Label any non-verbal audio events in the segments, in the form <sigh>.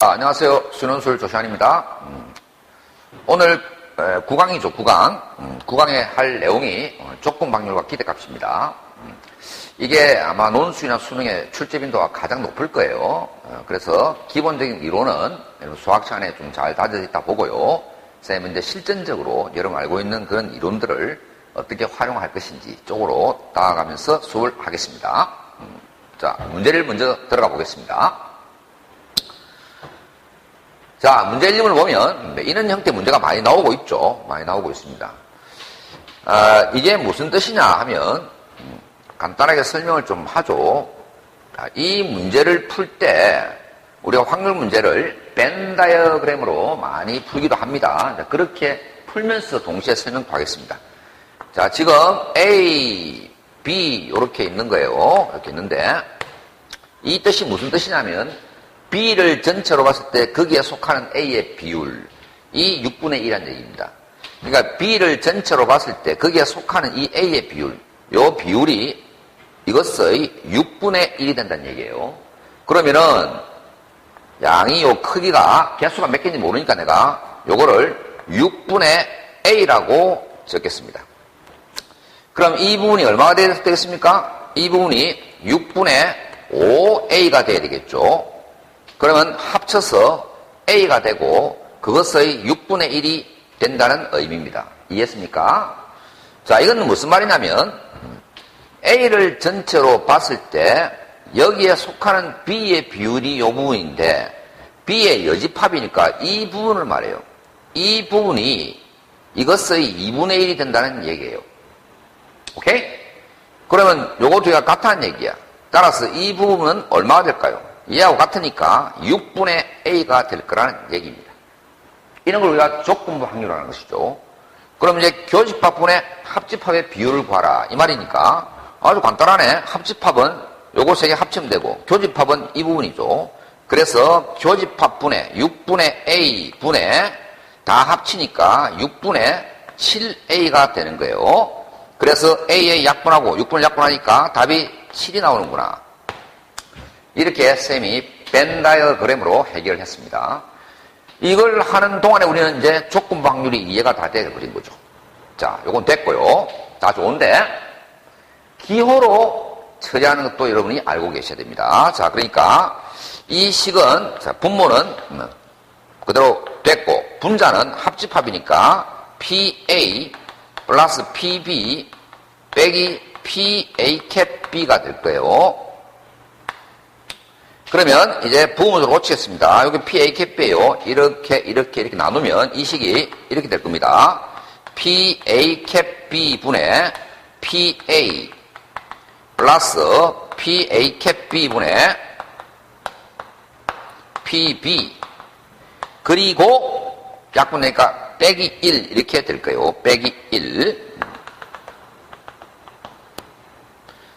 아, 안녕하세요. 순원술 조시안입니다. 음, 오늘 에, 9강이죠, 9강. 음, 9강에 할 내용이 어, 조건 방률과 기대값입니다. 음, 이게 아마 논술이나 수능의 출제 빈도가 가장 높을 거예요. 어, 그래서 기본적인 이론은 수학 시간에 좀 잘 다져져 있다 보고요. 쌤은 이제 실전적으로 여러분 알고 있는 그런 이론들을 어떻게 활용할 것인지 쪽으로 나아가면서 수업을 하겠습니다. 음, 자, 문제를 먼저 들어가 보겠습니다. 자, 문제 1림을 보면 이런 형태 문제가 많이 나오고 있죠. 많이 나오고 있습니다. 아, 이게 무슨 뜻이냐 하면 음, 간단하게 설명을 좀 하죠. 이 문제를 풀 때 우리가 확률 문제를 벤 다이어그램으로 많이 풀기도 합니다. 그렇게 풀면서 동시에 설명도 하겠습니다. 자, 지금 A, B 이렇게 있는 거예요. 이렇게 있는데 이 뜻이 무슨 뜻이냐면 B를 전체로 봤을 때 거기에 속하는 A의 비율, 이 6분의 1이라는 얘기입니다. 그러니까 B를 전체로 봤을 때 거기에 속하는 이 A의 비율, 요 비율이 이것의 6분의 1이 된다는 얘기예요. 그러면은 양이 요 크기가 개수가 몇 개인지 모르니까 내가 요거를 6분의 A라고 적겠습니다. 그럼 이 부분이 얼마가 되겠습니까? 이 부분이 6분의 5A가 돼야 되겠죠. 그러면 합쳐서 A가 되고 그것의 6분의 1이 된다는 의미입니다. 이해했습니까? 자, 이건 무슨 말이냐면 A를 전체로 봤을 때 여기에 속하는 B의 비율이 이 부분인데 B의 여집합이니까 이 부분을 말해요. 이 부분이 이것의 2분의 1이 된다는 얘기예요. 오케이? 그러면 요거 두개가 같다는 얘기야. 따라서 이 부분은 얼마가 될까요? 얘하고 같으니까 6분의 A가 될 거라는 얘기입니다. 이런 걸 우리가 조건부 확률이라는 것이죠. 그럼 이제 교집합분의 합집합의 비율을 구하라. 이 말이니까 아주 간단하네. 합집합은 요거 세 개 합치면 되고 교집합은 이 부분이죠. 그래서 교집합분의 6분의 A분의 다 합치니까 6분의 7A가 되는 거예요. 그래서 A의 약분하고 6분을 약분하니까 답이 7이 나오는구나. 이렇게 쌤이 벤 다이어그램으로 해결을 했습니다. 이걸 하는 동안에 우리는 이제 조건 확률이 이해가 다 되어버린 거죠. 자, 요건 됐고요. 다 좋은데 기호로 처리하는 것도 여러분이 알고 계셔야 됩니다. 자, 그러니까 이 식은 자, 분모는 그대로 됐고 분자는 합집합이니까 PA 플러스 PB 빼기 PA 캡 B가 될 거예요. 그러면 이제 부분으로 고치겠습니다. 여기 PA 캡이에요. 이렇게 이렇게 이렇게 나누면 이 식이 이렇게 될 겁니다. PA 캡 B 분의 PA 플러스 PA 캡 B 분의 PB 그리고 약분 내니까 빼기 1 이렇게 될 거예요. 빼기 1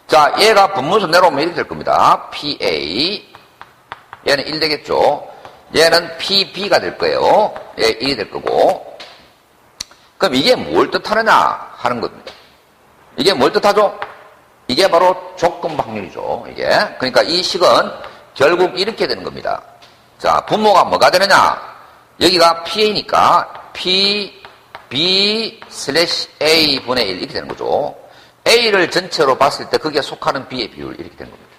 자, 얘가 분모에서 내려오면 이렇게 될 겁니다. PA 얘는 1 되겠죠. 얘는 PB가 될 거예요. 얘 1이 될 거고. 그럼 이게 뭘 뜻하느냐 하는 겁니다. 이게 뭘 뜻하죠? 이게 바로 조건 확률이죠. 이게. 그러니까 이 식은 결국 이렇게 되는 겁니다. 자, 분모가 뭐가 되느냐? 여기가 PA니까 P, B 슬래시 A 분의 1 이렇게 되는 거죠. A를 전체로 봤을 때 거기에 속하는 B의 비율 이렇게 되는 겁니다.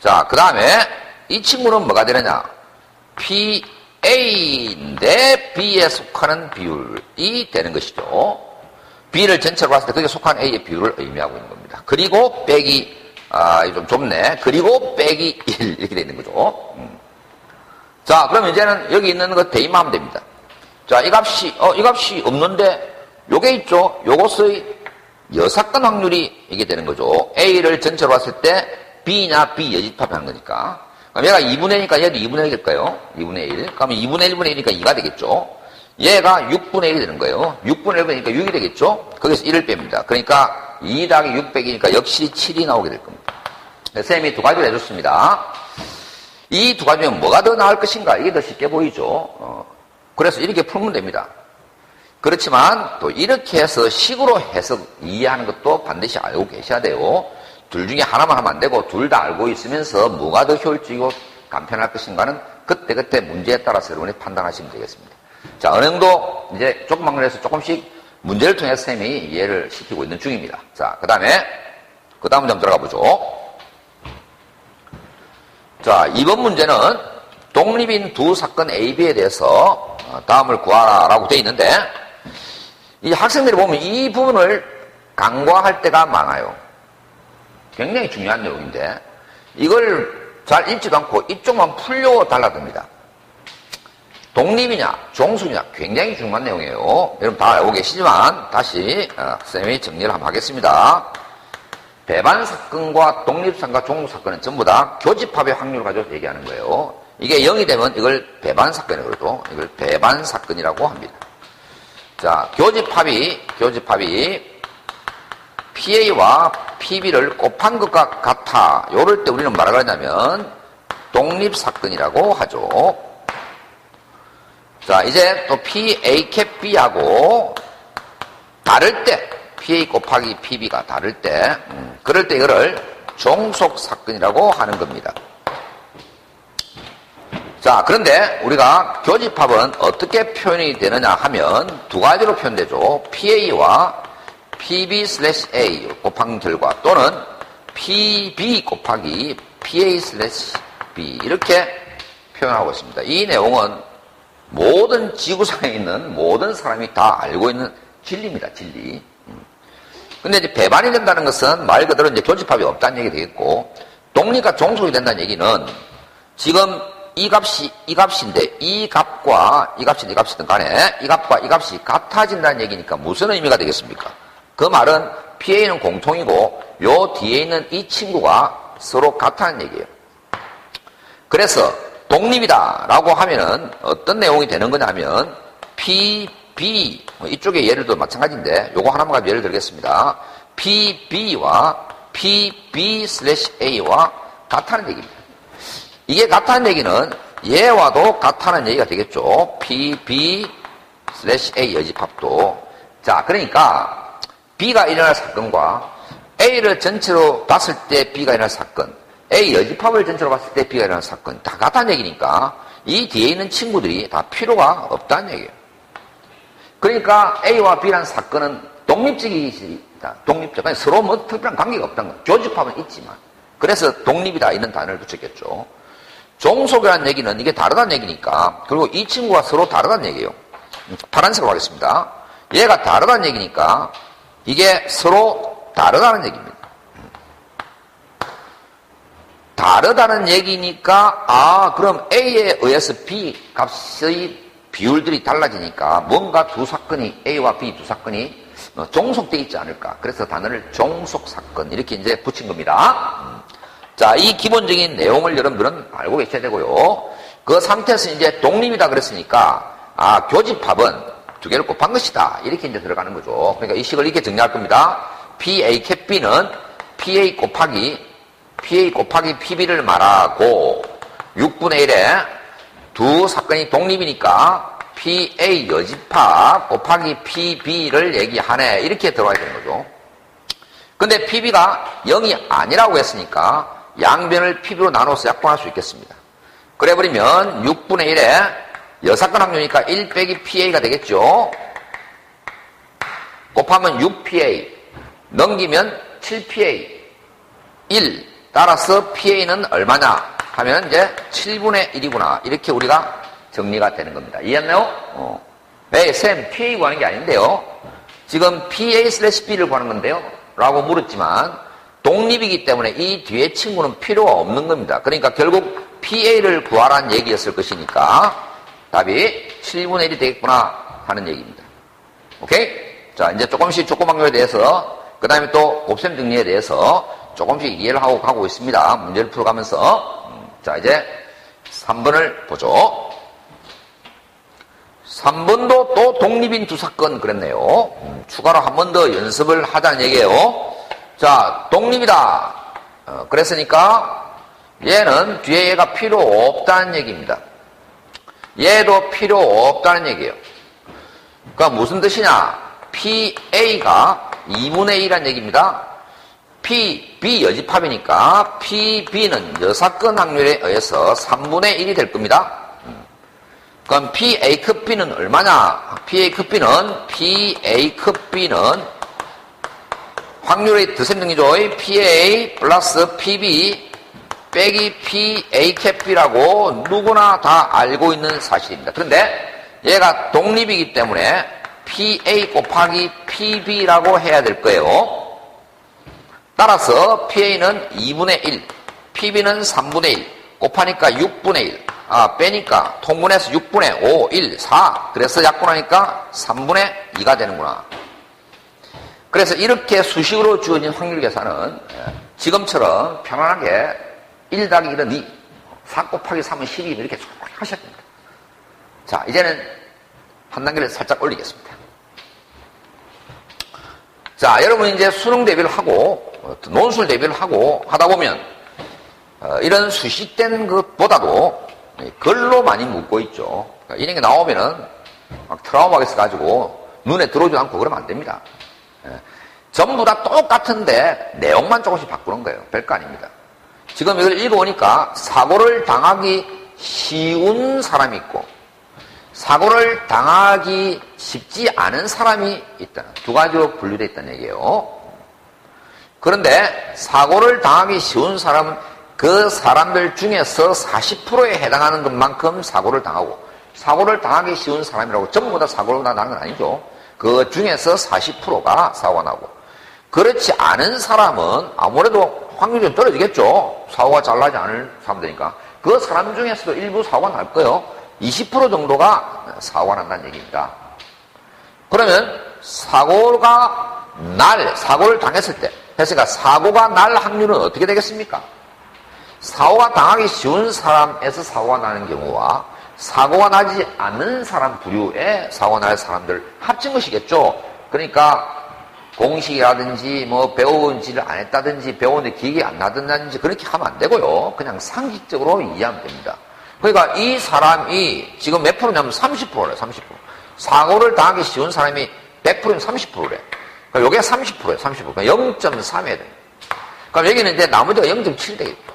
자, 그 다음에 이 친구는 뭐가 되느냐? PA인데 B에 속하는 비율이 되는 것이죠. B를 전체로 봤을 때 거기에 속한 A의 비율을 의미하고 있는 겁니다. 그리고 빼기, 아, 좀 좁네. 그리고 빼기 1 이렇게 되는 거죠. 음. 자, 그럼 이제는 여기 있는 거 대입만 하면 됩니다. 자, 이 값이, 어, 이 값이 없는데 요게 있죠. 요것의 여사건 확률이 이게 되는 거죠. A를 전체로 봤을 때 B냐 B 여집합하는 거니까. 그럼 얘가 2분의 1이니까 얘도 2분의 1이 될까요? 2분의 1. 그러면 2분의 1분의 1이니까 2가 되겠죠. 얘가 6분의 1이 되는 거예요. 6분의 1이니까 6이 되겠죠. 거기서 1을 뺍니다. 그러니까 2 더하기 6 빼기니까 역시 7이 나오게 될 겁니다. 쌤이 두 가지를 해줬습니다. 이 두 가지 중에 뭐가 더 나을 것인가? 이게 더 쉽게 보이죠. 어, 그래서 이렇게 풀면 됩니다. 그렇지만 또 이렇게 해서 식으로 해석 이해하는 것도 반드시 알고 계셔야 돼요. 둘 중에 하나만 하면 안 되고 둘 다 알고 있으면서 뭐가 더 효율적이고 간편할 것인가는 그때 그때그때 문제에 따라서 여러분이 판단하시면 되겠습니다. 자, 정도 이제 조금만 그래서 조금씩 문제를 통해서 쌤이 이해를 시키고 있는 중입니다. 자, 그 다음에 그 다음 좀 들어가 보죠. 자, 이번 문제는 독립인 두 사건 A, B에 대해서 어, 다음을 구하라라고 되어 있는데 이 학생들이 보면 이 부분을 간과할 때가 많아요. 굉장히 중요한 내용인데 이걸 잘 읽지도 않고 이쪽만 풀려 달라듭니다. 독립이냐 종속이냐 굉장히 중요한 내용이에요. 여러분 다 알고 계시지만 다시 어, 쌤이 정리를 한번 하겠습니다. 배반 사건과 독립 사건과 종속사건은 전부 다 교집합의 확률을 가지고 얘기하는 거예요. 이게 0이 되면 이걸 배반 사건이라고 그러고 이걸 배반 사건이라고 합니다. 자, 교집합이 교집합이 PA와 PB를 곱한 것과 같아. 요럴 때 우리는 뭐라고 하냐면 독립사건이라고 하죠. 자, 이제 또 PA 캡 B하고 다를 때 PA 곱하기 PB가 다를 때 음, 그럴 때 이거를 종속사건이라고 하는 겁니다. 자, 그런데 우리가 교집합은 어떻게 표현이 되느냐 하면 두 가지로 표현되죠. PA와 PB A 곱한 결과 또는 PB 곱하기 PA 슬래시 B 이렇게 표현하고 있습니다. 이 내용은 모든 지구상에 있는 모든 사람이 다 알고 있는 진리입니다. 진리. 음. 근데 이제 배반이 된다는 것은 말 그대로 이제 교집합이 없다는 얘기 되겠고 독립과 종속이 된다는 얘기는 지금 이 값이 이 값인데 이 값과 이 값이 이 값이든 간에 이 값과 이 값이 같아진다는 얘기니까 무슨 의미가 되겠습니까? 그 말은 PA는 공통이고 요 뒤에 있는 이 친구가 서로 같다는 얘기예요. 그래서 독립이다 라고 하면은 어떤 내용이 되는 거냐면 P, B 뭐 이쪽에 예를 들어 마찬가지인데 요거 하나만 가지고 예를 들겠습니다. P, B와 P, B 슬래시 A와 같다는 얘기입니다. 이게 같다는 얘기는 얘와도 같다는 얘기가 되겠죠. P, B 슬래시 A 여집합도. 자, 그러니까 B가 일어날 사건과 A를 전체로 봤을 때 B가 일어날 사건, A 여집합을 전체로 봤을 때 B가 일어날 사건 다 같다는 얘기니까 이 뒤에 있는 친구들이 다 필요가 없다는 얘기예요. 그러니까 A와 B라는 사건은 독립적이다. 독립적. 아니, 서로 뭐 특별한 관계가 없다는 거예요. 교집합은 있지만. 그래서 독립이다 이런 단어를 붙였겠죠. 종속이라는 얘기는 이게 다르다는 얘기니까 그리고 이 친구가 서로 다르다는 얘기예요. 파란색으로 하겠습니다. 얘가 다르다는 얘기니까 이게 서로 다르다는 얘기입니다. 다르다는 얘기니까 아 그럼 A에 의해서 B 값의 비율들이 달라지니까 뭔가 두 사건이 A와 B 두 사건이 종속돼 있지 않을까. 그래서 단어를 종속 사건 이렇게 이제 붙인 겁니다. 자, 이 기본적인 내용을 여러분들은 알고 계셔야 되고요. 그 상태에서 이제 독립이다 그랬으니까 아 교집합은 두 개를 곱한 것이다. 이렇게 이제 들어가는 거죠. 그러니까 이 식을 이렇게 정리할 겁니다. PA 캡 B는 PA 곱하기 PA 곱하기 PB를 말하고 6분의 1에 두 사건이 독립이니까 PA 여집합 곱하기 PB를 얘기하네. 이렇게 들어가야 되는 거죠. 근데 PB가 0이 아니라고 했으니까 양변을 PB로 나눠서 약분할 수 있겠습니다. 그래버리면 6분의 1에 여사건 확률이니까 1 빼기 PA가 되겠죠. 곱하면 6PA 넘기면 7PA 1 따라서 PA는 얼마냐 하면 이제 7분의 1이구나 이렇게 우리가 정리가 되는 겁니다. 이해했나요? 어. 네, 쌤 PA 구하는 게 아닌데요. 지금 PA 슬래시 B를 구하는 건데요. 라고 물었지만 독립이기 때문에 이 뒤에 친구는 필요가 없는 겁니다. 그러니까 결국 PA를 구하라는 얘기였을 것이니까 답이 7분의 1이 되겠구나 하는 얘기입니다. 오케이? 자, 이제 조금씩 조그만 거에 대해서, 그 다음에 또 곱셈 정리에 대해서 조금씩 이해를 하고 가고 있습니다. 문제를 풀어가면서. 음, 자, 이제 3번을 보죠. 3번도 또 독립인 두 사건 그랬네요. 음, 추가로 한 번 더 연습을 하자는 얘기예요. 자, 독립이다. 어, 그랬으니까 얘는 뒤에 얘가 필요 없다는 얘기입니다. 얘도 필요 없다는 얘기예요. 그러니까 무슨 뜻이냐? PA가 2분의 1이라는 얘기입니다. PB 여집합이니까 PB는 여사건 확률에 의해서 3분의 1이 될 겁니다. 그럼 PA 급 B는 얼마냐? PA 급 B는 PA 급 B는 확률의 드셈등이죠. PA 플러스 PB 빼기 PA 캡 B라고 누구나 다 알고 있는 사실입니다. 그런데 얘가 독립이기 때문에 PA 곱하기 PB라고 해야 될 거예요. 따라서 PA는 2분의 1, PB는 3분의 1, 곱하니까 6분의 1, 아, 빼니까 통분해서 6분의 5, 1, 4. 그래서 약분하니까 3분의 2가 되는구나. 그래서 이렇게 수식으로 주어진 확률 계산은 예, 지금처럼 편안하게 1 더하기 1은 2, 4 곱하기 3은 12 이렇게 하셔야 됩니다. 자, 이제는 한 단계를 살짝 올리겠습니다. 자, 여러분 이제 수능 대비를 하고 논술 대비를 하고 하다 보면 어, 이런 수식된 것보다도 글로 많이 묻고 있죠. 그러니까 이런 게 나오면은 막 트라우마가 있어가지고 눈에 들어오지 않고 그러면 안 됩니다. 예. 전부 다 똑같은데 내용만 조금씩 바꾸는 거예요. 별거 아닙니다. 지금 이걸 읽어보니까 사고를 당하기 쉬운 사람이 있고 사고를 당하기 쉽지 않은 사람이 있다. 두 가지로 분류되어 있다는 얘기예요. 그런데 사고를 당하기 쉬운 사람은 그 사람들 중에서 40%에 해당하는 것만큼 사고를 당하고 사고를 당하기 쉬운 사람이라고 전부 다 사고를 당하는 건 아니죠. 그 중에서 40%가 사고가 나고 그렇지 않은 사람은 아무래도 확률이 좀 떨어지겠죠. 사고가 잘 나지 않을 사람들이니까 그 사람 중에서도 일부 사고가 날 거예요. 20% 정도가 사고가 난다는 얘기입니다. 그러면 사고가 날, 사고를 당했을 때 했으니까 사고가 날 확률은 어떻게 되겠습니까? 사고가 당하기 쉬운 사람에서 사고가 나는 경우와 사고가 나지 않는 사람 부류에 사고가 날 사람들 합친 것이겠죠. 그러니까 공식이라든지 뭐 배운지를 안 했다든지 배우는데 기억이 안 나든지 그렇게 하면 안 되고요. 그냥 상식적으로 이해하면 됩니다. 그러니까 이 사람이 지금 몇 프로냐면 30%래, 30%. 사고를 당하기 쉬운 사람이 100%면 30%래. 그러니까 요게 30%예요, 30%. 그러니까 0.3 해야 돼. 그럼 여기는 이제 나머지가 0.7 되겠죠.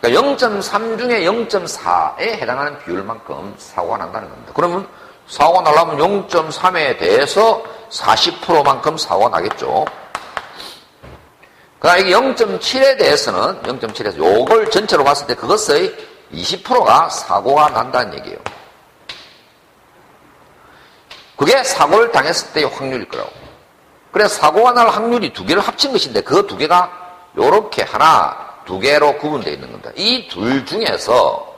그러니까 0.3 중에 0.4에 해당하는 비율만큼 사고가 난다는 겁니다. 그러면 사고가 나려면 0.3에 대해서 40%만큼 사고가 나겠죠. 그러니까 이게 0.7에 대해서는 0.7에서 요걸 전체로 봤을 때 그것의 20%가 사고가 난다는 얘기예요. 그게 사고를 당했을 때의 확률일 거라고. 그래서 사고가 날 확률이 두 개를 합친 것인데 그 두 개가 요렇게 하나, 두 개로 구분되어 있는 겁니다. 이 둘 중에서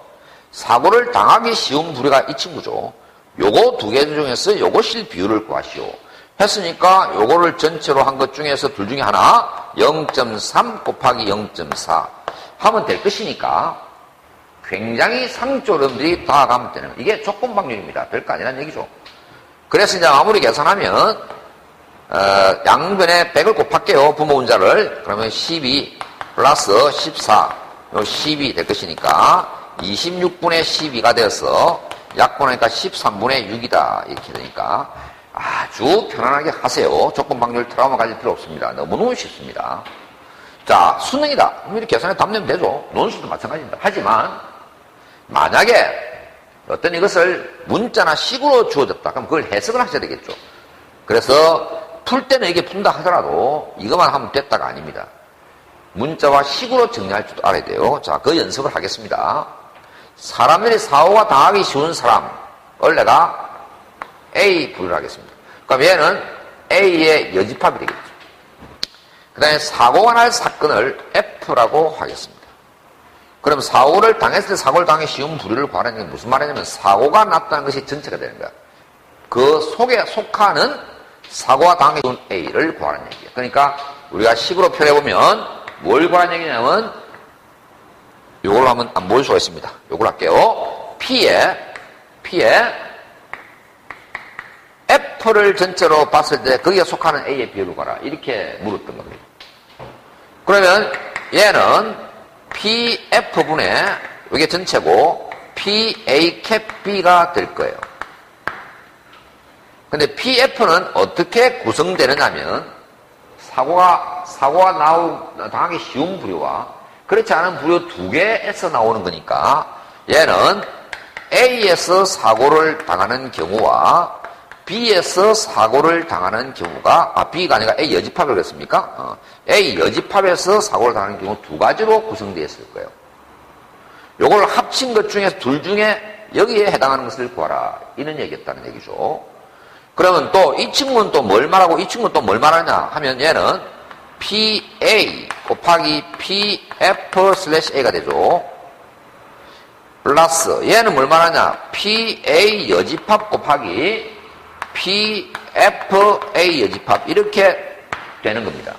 사고를 당하기 쉬운 부류가 이 친구죠. 요거 두 개 중에서 요것일 비율을 구하시오. 했으니까 요거를 전체로 한 것 중에서 둘 중에 하나 0.3 곱하기 0.4 하면 될 것이니까 굉장히 상조름들이 다 가면 되는 이게 조건 방률입니다. 별거 아니라는 얘기죠. 그래서 이제 아무리 계산하면 어, 양변에 100을 곱할게요. 부모 운자를. 그러면 12 플러스 14. 요 12 될 것이니까 26분의 12가 되어서 약분하니까 13분의 6이다. 이렇게 되니까 아주 편안하게 하세요. 조건 방률 트라우마 가질 필요 없습니다. 너무너무 쉽습니다. 자, 수능이다. 이렇게 계산해 답 내면 되죠. 논술도 마찬가지입니다. 하지만 만약에 어떤 이것을 문자나 식으로 주어졌다. 그럼 그걸 해석을 하셔야 되겠죠. 그래서 풀 때는 이게 푼다 하더라도 이것만 하면 됐다가 아닙니다. 문자와 식으로 정리할 줄도 알아야 돼요. 자, 그 연습을 하겠습니다. 사람들이 사고가 당하기 쉬운 사람을 내가 A 부를 하겠습니다. 그럼 얘는 A의 여집합이 되겠죠. 그 다음에 사고가 날 사건을 F라고 하겠습니다. 그럼 사고를 당했을 때 사고를 당하기 쉬운 부류를 구하는 게 무슨 말이냐면 사고가 났다는 것이 전체가 되는 거야. 그 속에 속하는 사고가 당하기 쉬운 A를 구하는 얘기예요. 그러니까 우리가 식으로 표현해보면 뭘 구하는 얘기냐면 이걸로 하면 안 보일 수가 있습니다. 이걸 할게요. P에 P에 F를 전체로 봤을 때 거기에 속하는 A의 비율을 구하라. 이렇게 물었던 겁니다. 그러면 얘는 PF분의 이게 전체고 PA 캡 B가 될 거예요. 근데 PF는 어떻게 구성되느냐면 사고가 사고가 나오 당하기 쉬운 부류와 그렇지 않은 부류 두 개에서 나오는 거니까 얘는 A에서 사고를 당하는 경우와 B에서 사고를 당하는 경우가 아 B가 아니라 A 여집합을 그랬습니까? 어, A 여집합에서 사고를 당하는 경우 두 가지로 구성되어 있을 거예요. 요걸 합친 것 중에서 둘 중에 여기에 해당하는 것을 구하라. 이런 얘기였다는 얘기죠. 그러면 또 이 친구는 또 뭘 말하고 이 친구는 또 뭘 말하냐 하면 얘는 PA 곱하기 PF 슬래시 A가 되죠. 플러스 얘는 뭘 말하냐 PA 여집합 곱하기 PFA 여집합 이렇게 되는 겁니다.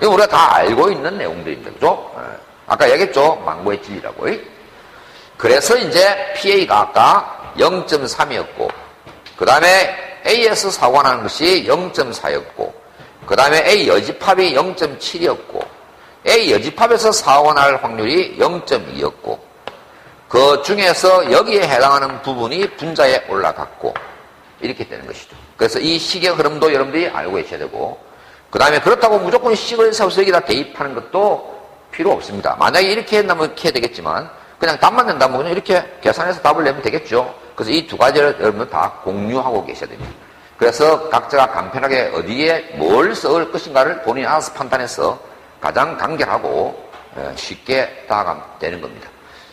이거 우리가 다 알고 있는 내용들입니다. 그죠? 예. 아까 얘기했죠? 망고의 진리라고. 그래서 이제 PA가 아까 0.3이었고 그 다음에 AS 사고가 나는 것이 0.4였고 그 다음에 A 여집합이 0.7이었고 A 여집합에서 사고가 날 확률이 0.2였고 그 중에서 여기에 해당하는 부분이 분자에 올라갔고 이렇게 되는 것이죠. 그래서 이 식의 흐름도 여러분들이 알고 계셔야 되고 그 다음에 그렇다고 무조건 식을 세워서 여기다 대입하는 것도 필요 없습니다. 만약에 이렇게 한다면 이렇게 되겠지만 그냥 답만 낸다면 그냥 이렇게 계산해서 답을 내면 되겠죠. 그래서 이 두 가지를 여러분 다 공유하고 계셔야 됩니다. 그래서 각자가 간편하게 어디에 뭘 써올 것인가를 본인이 알아서 판단해서 가장 간결하고 예, 쉽게 다가가면 되는 겁니다.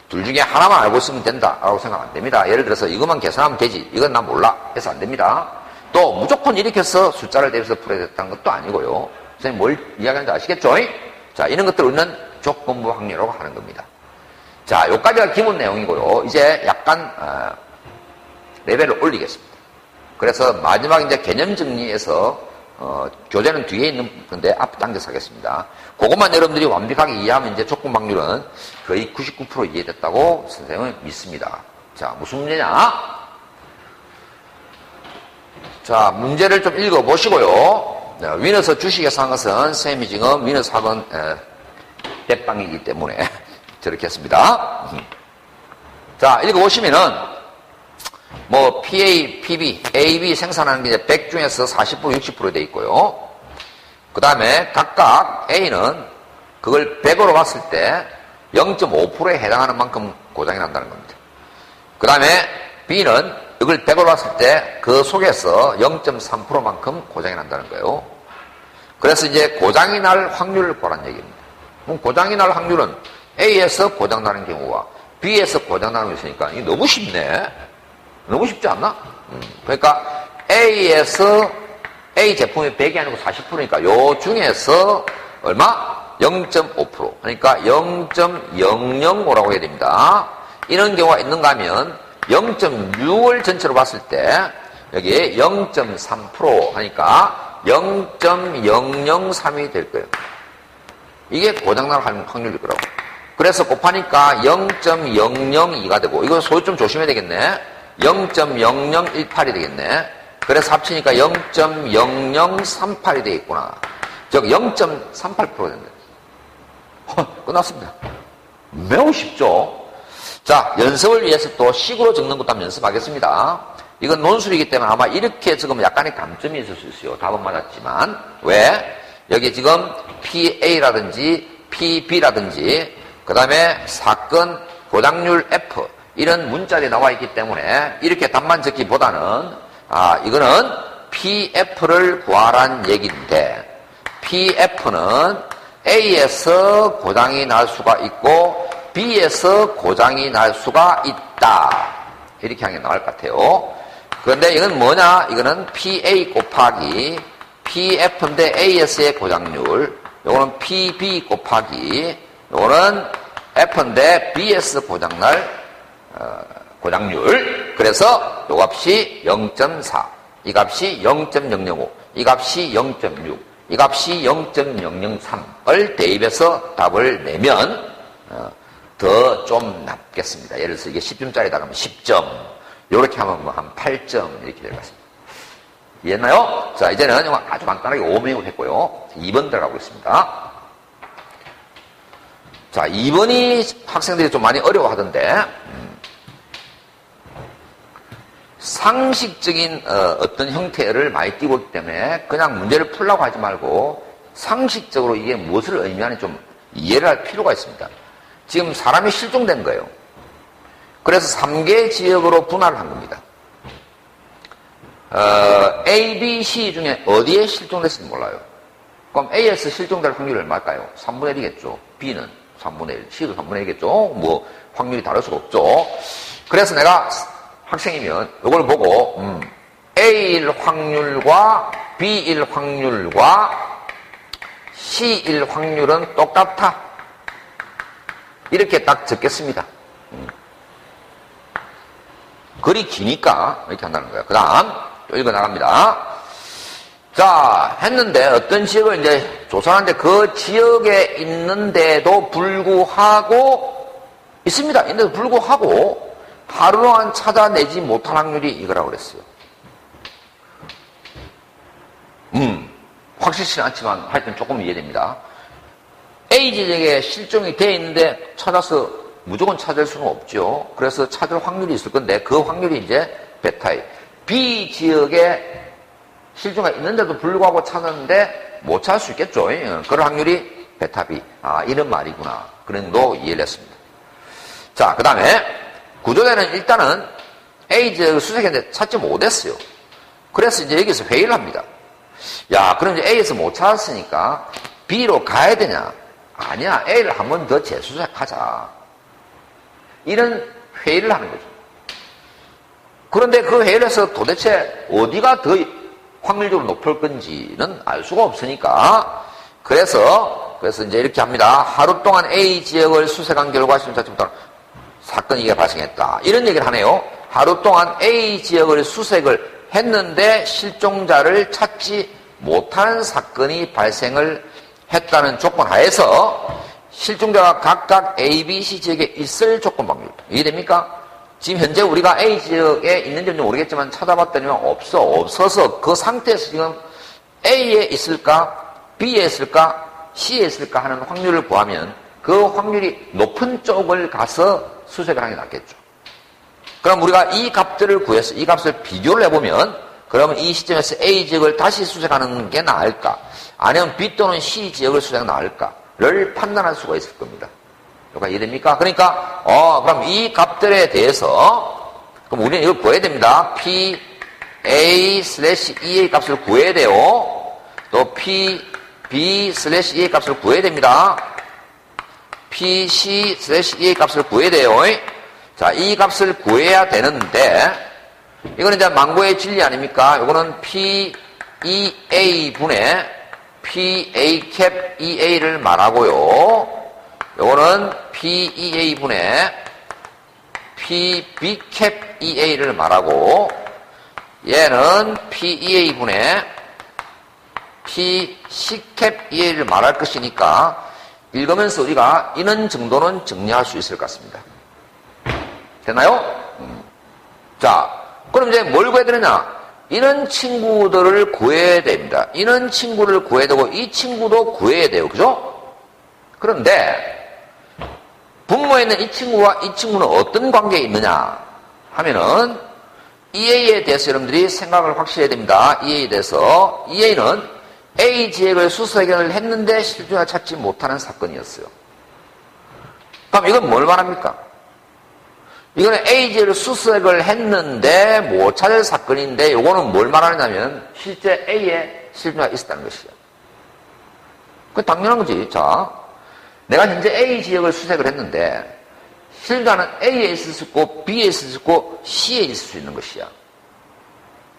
둘 중에 하나만 알고 있으면 된다라고 생각 안 됩니다. 예를 들어서 이것만 계산하면 되지. 이건 난 몰라. 해서 안 됩니다. 또 무조건 이렇게 해서 숫자를 대면서 풀어야 됐다는 것도 아니고요. 선생님 뭘 이야기하는지 아시겠죠? 자, 이런 것들을 우리는 조건부 확률이라고 하는 겁니다. 자, 요까지가 기본 내용이고요. 이제 약간 어, 레벨을 올리겠습니다. 그래서 마지막 이제 개념 정리에서 어, 교재는 뒤에 있는 건데 앞 당겨서 하겠습니다. 그것만 여러분들이 완벽하게 이해하면 이제 조건 확률은 거의 99% 이해됐다고 선생님은 믿습니다. 자, 무슨 문제냐? 자, 문제를 좀 읽어보시고요. 네, 위너스 주식에서 한 것은 선생님이 지금 위너스 학원 대빵이기 때문에 <laughs> 저렇게 했습니다. 자, 읽어보시면은 뭐 PA, PB, AB 생산하는 게 이제 100 중에서 40% 60%돼 있고요. 그 다음에 각각 A는 그걸 100으로 봤을 때 0.5%에 해당하는 만큼 고장이 난다는 겁니다. 그 다음에 B는 이걸 100으로 봤을 때 그 속에서 0.3%만큼 고장이 난다는 거예요. 그래서 이제 고장이 날 확률을 보란 얘기입니다. 그럼 고장이 날 확률은 A에서 고장 나는 경우와 B에서 고장 나는 게 있으니까 너무 쉽네. 너무 쉽지 않나? 음, 그러니까 A에서 A 제품이 100이 아니고 40%니까 요 중에서 얼마? 0.5% 그러니까 0.005라고 해야 됩니다. 이런 경우가 있는가 하면 0.6을 전체로 봤을 때 여기에 0.3% 하니까 0.003이 될 거예요. 이게 고장날 확률일 거라고. 그래서 곱하니까 0.002가 되고 이거 소유 좀 조심해야 되겠네. 0.0018이 되겠네. 그래서 합치니까 0.0038이 되겠구나. 즉 0.38% 된다. 허, 끝났습니다. 매우 쉽죠? 자, 연습을 위해서 또 식으로 적는 것도 한번 연습하겠습니다. 이건 논술이기 때문에 아마 이렇게 지금 약간의 감점이 있을 수 있어요. 답은 맞았지만. 왜? 여기 지금 PA라든지 PB라든지 그 다음에 사건 고장률 F 이런 문자들이 나와 있기 때문에 이렇게 답만 적기보다는 아 이거는 PF를 구하란 얘기인데 PF는 A에서 고장이 날 수가 있고 B에서 고장이 날 수가 있다. 이렇게 하는 게 나올 것 같아요. 그런데 이건 뭐냐? 이거는 PA 곱하기 PF인데 AS의 고장률. 요거는 PB 곱하기 요거는 F인데 BS 고장날 어, 고장률. 그래서 요 값이 0.4, 이 값이 0.005, 이 값이 0.6, 이 값이 0.003을 대입해서 답을 내면 어, 더좀 낫겠습니다. 예를 들어서 이게 10점짜리다 그러면 10점, 이렇게 하면 뭐 한 8점 이렇게 될 것 같습니다. 이해했나요? 자, 이제는 아주 간단하게 5번이고 했고요. 2번 들어가고 있습니다. 자, 2번이 학생들이 좀 많이 어려워하던데 상식적인 어, 떤 형태를 많이 띄고 있기 때문에 그냥 문제를 풀라고 하지 말고 상식적으로 이게 무엇을 의미하는지 좀 이해를 할 필요가 있습니다. 지금 사람이 실종된 거예요. 그래서 3개 지역으로 분할을 한 겁니다. 어, A, B, C 중에 어디에 실종됐을지 몰라요. 그럼 A에서 실종될 확률이 얼마일까요? 3분의 1이겠죠. B는 3분의 1, C도 3분의 1이겠죠. 뭐 확률이 다를 수가 없죠. 그래서 내가 학생이면 이걸 보고 음, A일 확률과 B일 확률과 C일 확률은 똑같아. 이렇게 딱 적겠습니다. 음. 글이 기니까 이렇게 한다는 거예요. 그 다음 또 읽어 나갑니다. 자, 했는데 어떤 지역을 이제 조사하는데 그 지역에 있는데도 불구하고 있습니다. 있는데도 불구하고 하루 동안 찾아내지 못할 확률이 이거라고 그랬어요. 음, 확실치는 않지만 하여튼 조금 이해됩니다. A 지역에 실종이 되어 있는데 찾아서 무조건 찾을 수는 없죠. 그래서 찾을 확률이 있을 건데 그 확률이 이제 베타이. B 지역에 실종가 있는데도 불구하고 찾았는데 못 찾을 수 있겠죠. 그런 확률이 베타 B. 아, 이런 말이구나. 그런 정도 이해를 했습니다. 자, 그 다음에 구조대는 일단은 지역을 수색했는데 찾지 못했어요. 그래서 이제 여기서 회의를 합니다. 야, 그럼 이제 A에서 못 찾았으니까 B로 가야 되냐? 아니야, A를 한 번 더 재수색하자. 이런 회의를 하는 거죠. 그런데 그 회의를 해서 도대체 어디가 더 확률적으로 높을 건지는 알 수가 없으니까 그래서 그래서 이제 이렇게 합니다. 하루 동안 A 지역을 수색한 결과 심사팀부터 사건이 발생했다. 이런 얘기를 하네요. 하루 동안 A 지역을 수색을 했는데 실종자를 찾지 못하는 사건이 발생을 했다는 조건 하에서 실종자가 각각 A, B, C 지역에 있을 조건 방법. 이해됩니까? 지금 현재 우리가 A 지역에 있는지 는 모르겠지만 찾아봤더니 없어. 없어서 그 상태에서 지금 A에 있을까, B에 있을까, C에 있을까 하는 확률을 구하면 그 확률이 높은 쪽을 가서 수색을 하는 게 낫겠죠. 그럼 우리가 이 값들을 구해서 이 값을 비교를 해보면 그러면 이 시점에서 A 지역을 다시 수색하는 게 나을까? 아니면 B 또는 C 지역을 수색하는 게 나을까?를 판단할 수가 있을 겁니다. 여기가 이해됩니까? 그러니까, 어, 그럼 이 값들에 대해서, 그럼 우리는 이걸 구해야 됩니다. P, A 슬래시 EA 값을 구해야 돼요. 또 P, B 슬래시 EA 값을 구해야 됩니다. P, C 슬래시 EA 값을 구해야 돼요. 자, 이 값을 구해야 되는데, 이거는 이제 망고의 진리 아닙니까? 이거는 P, E, A 분의 P, A 캡 EA를 말하고요. 요거는 PEA분의 PB캡 EA를 말하고 얘는 PEA분의 PC캡 EA를 말할 것이니까 읽으면서 우리가 이런 정도는 정리할 수 있을 것 같습니다. 됐나요? 음. 자, 그럼 이제 뭘 구해야 되느냐? 이런 친구들을 구해야 됩니다. 이런 친구를 구해야 되고 이 친구도 구해야 돼요. 그죠? 그런데 분모에 있는 이 친구와 이 친구는 어떤 관계에 있느냐 하면은 EA에 대해서 여러분들이 생각을 확실히 해야 됩니다. EA에 대해서 EA는 A 지역을 수색을 했는데 실종을 찾지 못하는 사건이었어요. 그럼 이건 뭘 말합니까? 이거는 A 지역을 수색을 했는데 못 찾을 사건인데 이거는 뭘 말하냐면 실제 A에 실종가 있었다는 것이에요. 그 당연한 거지. 자, 내가 현재 A 지역을 수색을 했는데 실가는 A에 있을 수 있고 B에 있을 수 있고 C에 있을 수 있는 것이야.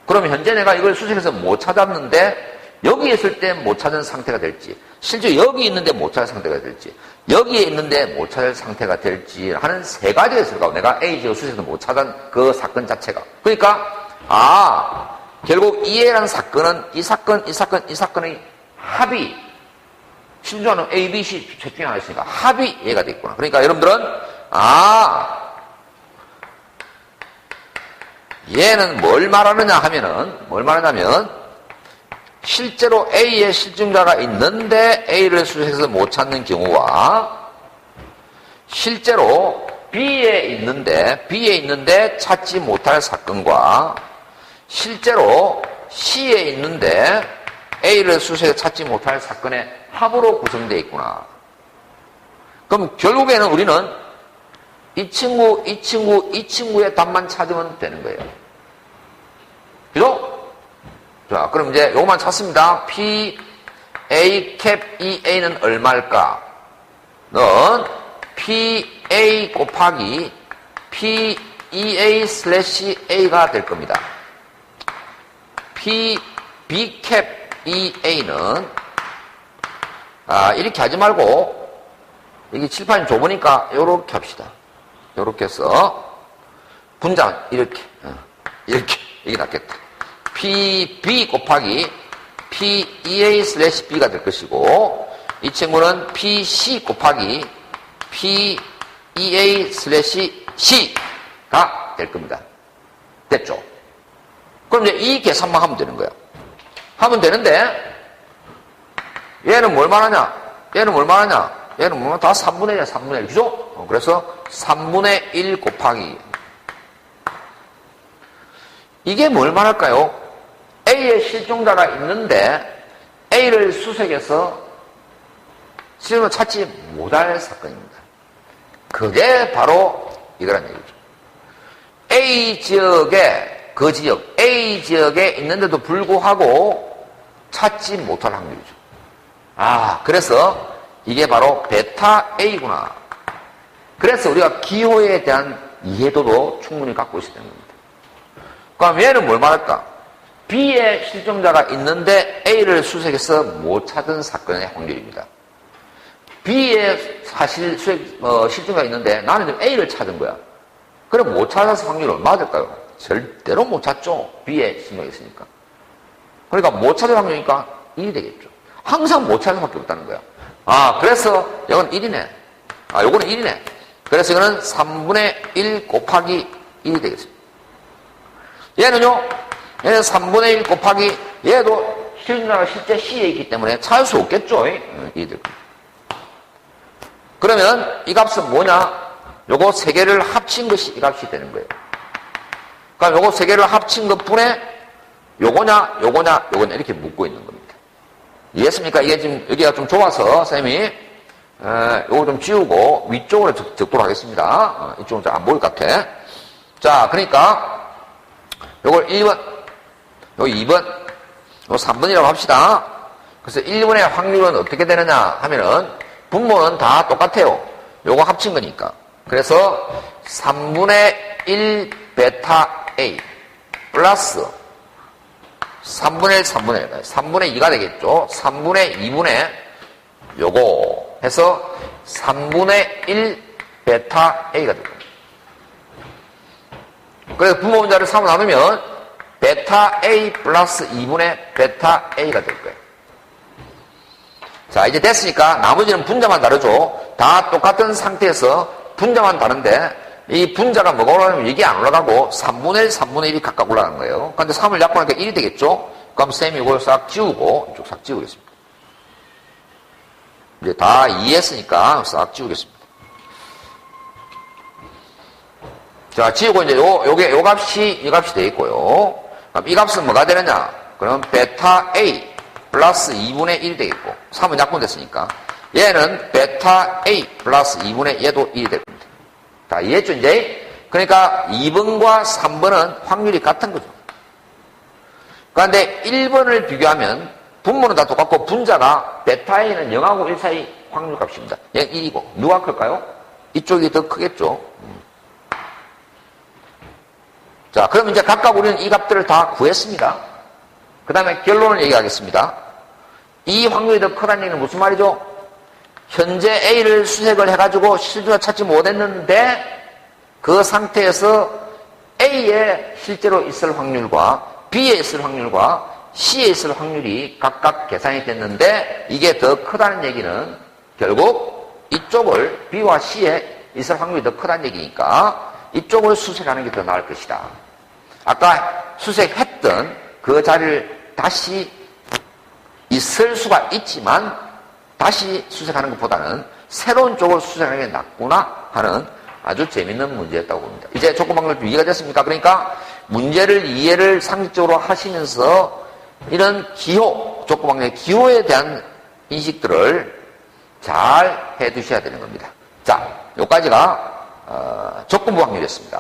그러면 현재 내가 이걸 수색해서 못 찾았는데 여기 있을 때 못 찾은 상태가 될지 실제 여기 있는데 못 찾을 상태가 될지 여기에 있는데 못 찾을 상태가 될지 하는 세 가지가 있을 거고 내가 A 지역 수색해서 못 찾은 그 사건 자체가 그러니까 아 결국 이해라는 사건은 이 사건 이 사건 이 사건의 합의 심지어는 A, B, C 셋 중에 하나 있으니까 합이 얘가 됐구나. 그러니까 여러분들은 아 얘는 뭘 말하느냐 하면은 뭘 말하냐면 실제로 A의 실증자가 있는데 A를 수색해서 못 찾는 경우와 실제로 B에 있는데 B에 있는데 찾지 못할 사건과 실제로 C에 있는데 A를 수색해 찾지 못할 사건의 합으로 구성되어 있구나. 그럼 결국에는 우리는 이 친구, 이 친구, 이 친구의 답만 찾으면 되는 거예요. 그죠? 자, 그럼 이제 요것만 찾습니다. P, A, 캡, E, A는 얼마일까? 넌 P, A 곱하기 P, E, A 슬래시 A가 될 겁니다. P, B, 캡, E, A는 아, 이렇게 하지 말고 이게 칠판이 좁으니까 요렇게 합시다. 요렇게 해서 분장 이렇게 어, 이렇게 이게 낫겠다. PB 곱하기 PEA 슬래시 B가 될 것이고 이 친구는 PC 곱하기 PEA 슬래시 C가 될 겁니다. 됐죠? 그럼 이제 이 계산만 하면 되는 거예요. 하면 되는데 얘는 뭘 말하냐? 얘는 뭘 말하냐? 얘는 뭐 다 3분의 1이야, 3분의 1. 그죠? 어, 그래서 3분의 1 곱하기. 이게 뭘 말할까요? A의 실종자가 있는데 A를 수색해서 실종을 찾지 못할 사건입니다. 그게 바로 이거란 얘기죠. A 지역에, 그 지역, A 지역에 있는데도 불구하고 찾지 못할 확률이죠. 아, 그래서 이게 바로 베타 A구나. 그래서 우리가 기호에 대한 이해도도 충분히 갖고 있어야 겁니다. 그럼 얘는 뭘 말할까? B의 실종자가 있는데 A를 수색해서 못 찾은 사건의 확률입니다. B의 사실 수색, 어, 실종자가 있는데 나는 지금 A를 찾은 거야. 그럼 못 찾아서 확률이 얼마 될까요? 절대로 못 찾죠. B의 실종자가 있으니까. 그러니까 못 찾을 확률이니까 1이 되겠죠. 항상 못 찾을 수밖에 없다는 거야. 아, 그래서 이건 1이네. 아, 요거는 1이네. 그래서 이거는 3분의 1 곱하기 1이 되겠습니다. 얘는요, 얘는 3분의 1 곱하기, 얘도 실준자가 실제 C에 있기 때문에 찾을 수 없겠죠. 1이 될 겁니다. 그러면 이 값은 뭐냐? 요거 세 개를 합친 것이 이 값이 되는 거예요. 그러니까 요거 세 개를 합친 것 분에 요거냐, 요거냐, 요거냐 이렇게 묻고 있는 겁니다. 이해했습니까? 이게 지금 여기가 좀 좁아서 쌤이 어, 요거 좀 지우고 위쪽으로 적, 도록 하겠습니다. 어, 이쪽은 잘 안 보일 것 같아. 자, 그러니까 요걸 1번, 요 2번, 요 3번이라고 합시다. 그래서 1번의 확률은 어떻게 되느냐 하면은 분모는 다 똑같아요. 요거 합친 거니까. 그래서 3분의 1 베타 A 플러스 3분의 1, 3분의 1. 3분의 2가 되겠죠. 3분의 2분의 요거 해서 3분의 1 베타 A가 됩니다. 그래서 분모 분자를 3으로 나누면 베타 A 플러스 2분의 베타 A가 될 거예요. 자, 이제 됐으니까 나머지는 분자만 다르죠. 다 똑같은 상태에서 분자만 다른데 이 분자가 뭐가 올라가면 이게 안 올라가고 3분의 1, 3분의 1이 각각 올라가는 거예요. 그런데 3을 약분하니까 1이 되겠죠? 그럼 쌤이 이걸 싹 지우고 이쪽 싹 지우겠습니다. 이제 다 이해했으니까 싹 지우겠습니다. 자, 지우고 이제 요, 요게, 요 값이 이 값이 되어 있고요. 그럼 이 값은 뭐가 되느냐? 그럼 베타 A 플러스 2분의 1이 되겠고, 3은 약분됐으니까. 얘는 베타 A 플러스 2분의 얘도 1이 될 겁니다. 자, 이해했죠, 이제? 그러니까 2번과 3번은 확률이 같은 거죠. 그런데 1번을 비교하면 분모는 다 똑같고 분자가 베타 A는 0하고 1 사이 확률 값입니다. 얘 1이고. 누가 클까요? 이쪽이 더 크겠죠. 자, 그럼 이제 각각 우리는 이 값들을 다 구했습니다. 그 다음에 결론을 얘기하겠습니다. 이 확률이 더 크다는 얘기는 무슨 말이죠? 현재 A를 수색을 해가지고 실주가 찾지 못했는데 그 상태에서 A에 실제로 있을 확률과 B에 있을 확률과 C에 있을 확률이 각각 계산이 됐는데 이게 더 크다는 얘기는 결국 이쪽을 B와 C에 있을 확률이 더 크다는 얘기니까 이쪽을 수색하는 게 더 나을 것이다. 아까 수색했던 그 자리를 다시 있을 수가 있지만 다시 수색하는 것보다는 새로운 쪽을 수색하는 게 낫구나 하는 아주 재밌는 문제였다고 봅니다. 이제 조건방법 이해가 됐습니까? 그러니까 문제를 이해를 상식적으로 하시면서 이런 기호, 조건방법의 기호에 대한 인식들을 잘 해두셔야 되는 겁니다. 자, 여기까지가 어, 조건부 확률이었습니다.